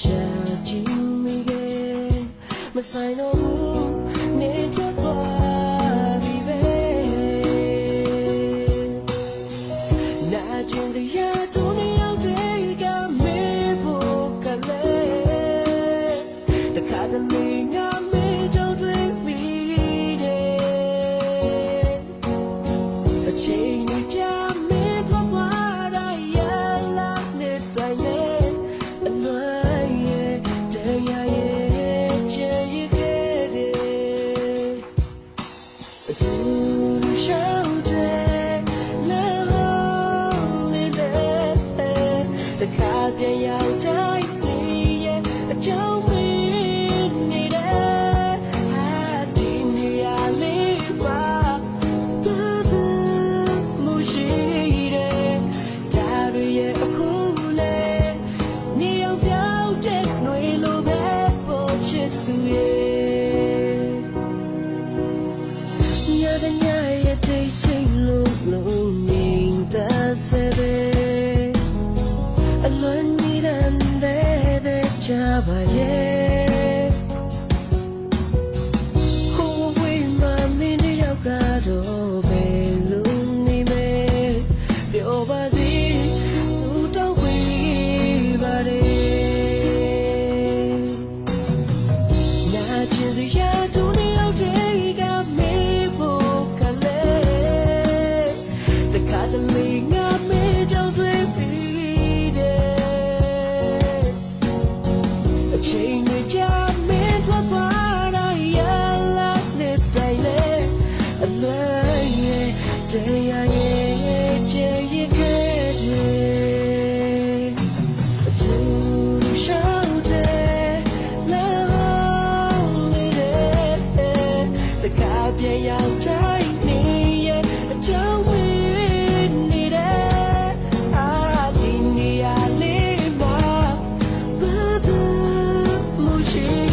ရှာကြည့်မိခဲ့မဆိုင်တော့ဘူးနေချောသွားပြီပဲနာကျင်တဲ့ရာတို့နဲ့ရောက်တဲ့ကမေဖို့ကလေးတခါတလေငါမေကြုံတွေ့မိတယ်အချိန် Jabba, yeah.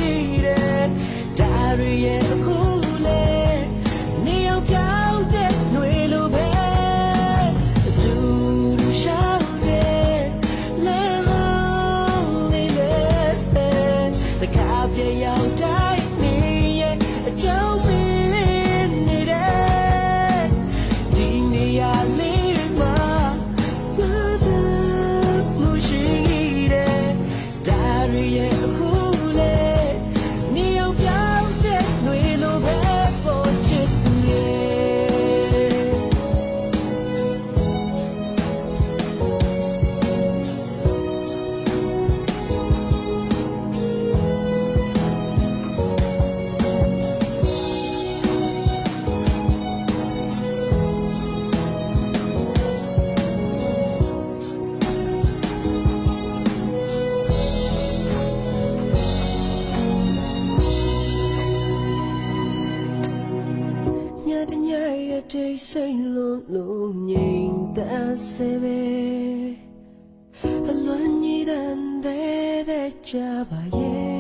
ရှိတယ်ဒါရီရဲ့အခု ချိန်စိတ်လုံးလုံးငြိမ်သက်စေပဲအလွန်ကြီးတဲ့တဲ့ကြပါရဲ့